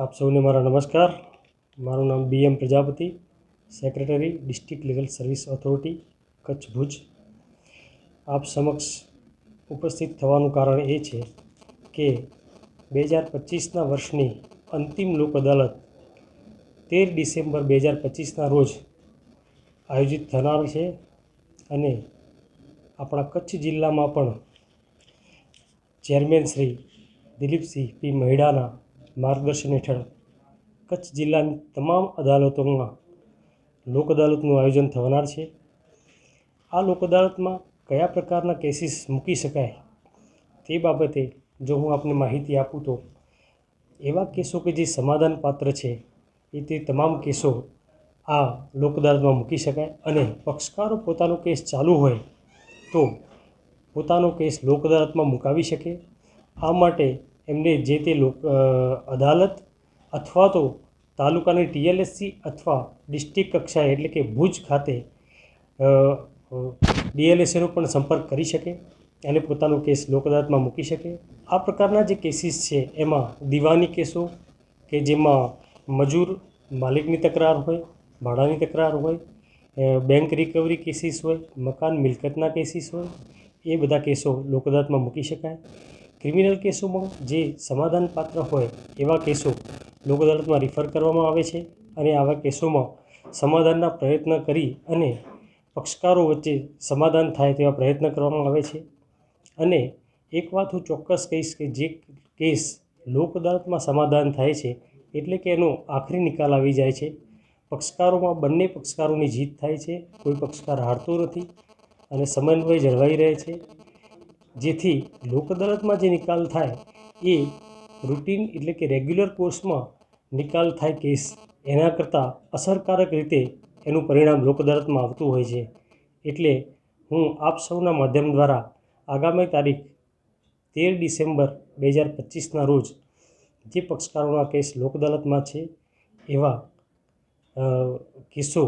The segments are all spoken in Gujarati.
આપ સૌને મારા નમસ્કાર. મારું નામ B M Prajapati, secretary, district legal service authority, Kutch Bhuj. આપ સમક્ષ ઉપસ્થિત થવાનું કારણ એ છે કે બે હજાર પચીસના વર્ષની અંતિમ લોક અદાલત તેર ડિસેમ્બર બે હજાર પચીસના રોજ આયોજિત થનાર છે અને આપણા કચ્છ જિલ્લામાં પણ ચેરમેન શ્રી દિલીપસિંહ પી મહેડાના માર્ગદર્શન હેઠળ કચ્છ જિલ્લાની તમામ અદાલતોમાં લોક અદાલતનું આયોજન થનાર છે. આ લોક અદાલતમાં કયા પ્રકારના કેસીસ મૂકી શકાય તે બાબતે જો હું આપને માહિતી આપું તો એવા કેસો કે જે સમાધાન પાત્ર છે એ તે તમામ કેસો આ લોક અદાલતમાં મૂકી શકાય અને પક્ષકારો પોતાનો કેસ ચાલુ હોય તો પોતાનો કેસ લોક અદાલતમાં મુકાવી શકે. આ માટે એમને જે તે લોક અદાલત અથવા તો તાલુકાની ટીએલએસસી અથવા ડિસ્ટ્રિક્ટ કક્ષાએ એટલે કે ભુજ ખાતે ડીએલએસએનો પણ સંપર્ક કરી શકે, અને પોતાનો કેસ લોક અદાલતમાં મૂકી શકે. આ પ્રકારના જે કેસીસ છે, એમાં દીવાની કેસો કે જેમાં મજૂર માલિકની તકરાર હોય, ભાડાની તકરાર હોય બેંક રિકવરી કેસીસ હોય, મકાન મિલકતના કેસીસ હોય, એ બધા કેસો લોક અદાલતમાં મૂકી શકાય. ક્રિમિનલ કેસોમાં જે સમાધાન પાત્ર હોય એવા કેસો લોક અદાલતમાં રિફર કરવામાં આવે છે અને આવા કેસોમાં સમાધાનના પ્રયત્ન કરી અને પક્ષકારો વચ્ચે સમાધાન થાય તેવા પ્રયત્ન કરવામાં આવે છે. અને એક વાત હું ચોક્કસ કહીશ કે જે કેસ લોક અદાલતમાં સમાધાન થાય છે એટલે કે એનો આખરી નિકાલ આવી જાય છે. પક્ષકારોમાં બંને પક્ષકારોની જીત થાય છે, કોઈ પક્ષકાર હારતો નથી અને સમન્વય જળવાઈ રહે છે. જેથી લોક અદાલતમાં જે નિકાલ થાય એ રૂટીન એટલે કે રેગ્યુલર કોર્સમાં નિકાલ થાય કેસ એના કરતાં અસરકારક રીતે એનું પરિણામ લોક અદાલતમાં આવતું હોય છે. એટલે હું આપ સૌના માધ્યમ દ્વારા આગામી તારીખ તેર ડિસેમ્બર બે હજાર પચીસના રોજ જે પક્ષકારોના કેસ લોક અદાલતમાં છે એવા કેસો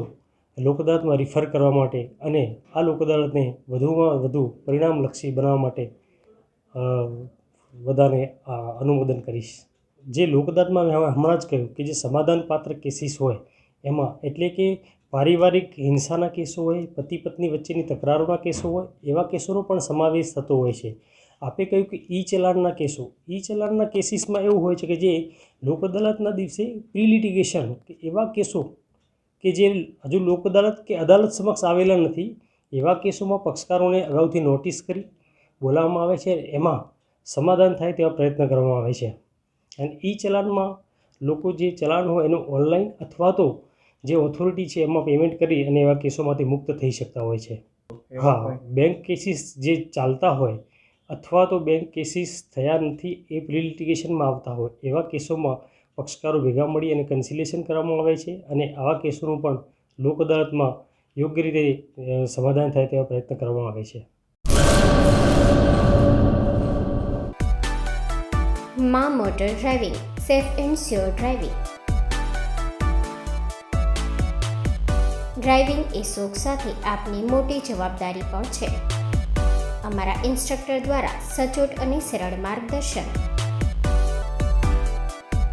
લોક અદાલતમાં રિફર કરવા માટે અને આ લોક અદાલતને વધુમાં વધુ પરિણામલક્ષી બનાવવા માટે બધાને અનુમોદન કરીશ. જે લોક અદાલતમાં મેં હમણાં જ કહ્યું કે જે સમાધાનપાત્ર કેસીસ હોય, એમાં એટલે કે પારિવારિક હિંસાના કેસો હોય પતિ પત્ની વચ્ચેની તકરારોના કેસો હોય, એવા કેસોનો પણ સમાવેશ થતો હોય છે. આપે કહ્યું કે ઈ ચલાણના કેસો ઈ ચલાણના કેસીસમાં એવું હોય છે કે જે લોક અદાલતના દિવસે પ્રિલિટિગેશન કે એવા કેસો કે જે હજુ લોક અદાલત કે અદાલત સમક્ષ આવેલા નથી એવા કેસોમાં પક્ષકારોને અગાઉથી નોટિસ કરી બોલાવવામાં આવે છે એમાં સમાધાન થાય તેવા પ્રયત્ન કરવામાં આવે છે. અને ઈ ચલાનમાં લોકો જે ચલાન હોય એનું ઓનલાઈન અથવા તો જે ઓથોરિટી છે એમાં પેમેન્ટ કરી અને એવા કેસોમાંથી મુક્ત થઈ શકતા હોય છે. હા બેંક કેસીસ જે ચાલતા હોય અથવા તો બેંક કેસીસ થયા નથી એ પ્રિલિટિગેશનમાં આવતા હોય એવા કેસોમાં પક્ષકારો ભેગા મળી અને કન્સિલેશન કરવામાં આવે છે અને આવા કેસોનું પણ લોક અદાલતમાં યોગ્ય રીતે સમાધાન થાય તેવા પ્રયત્ન કરવામાં આવે છે. મા motor driving, safe and sure driving. Driving એ શોખ સાથે આપની મોટી જવાબદારી પણ છે. અમારા ઇન્સ્ટ્રક્ટર દ્વારા સચોટ અને સરળ માર્ગદર્શન.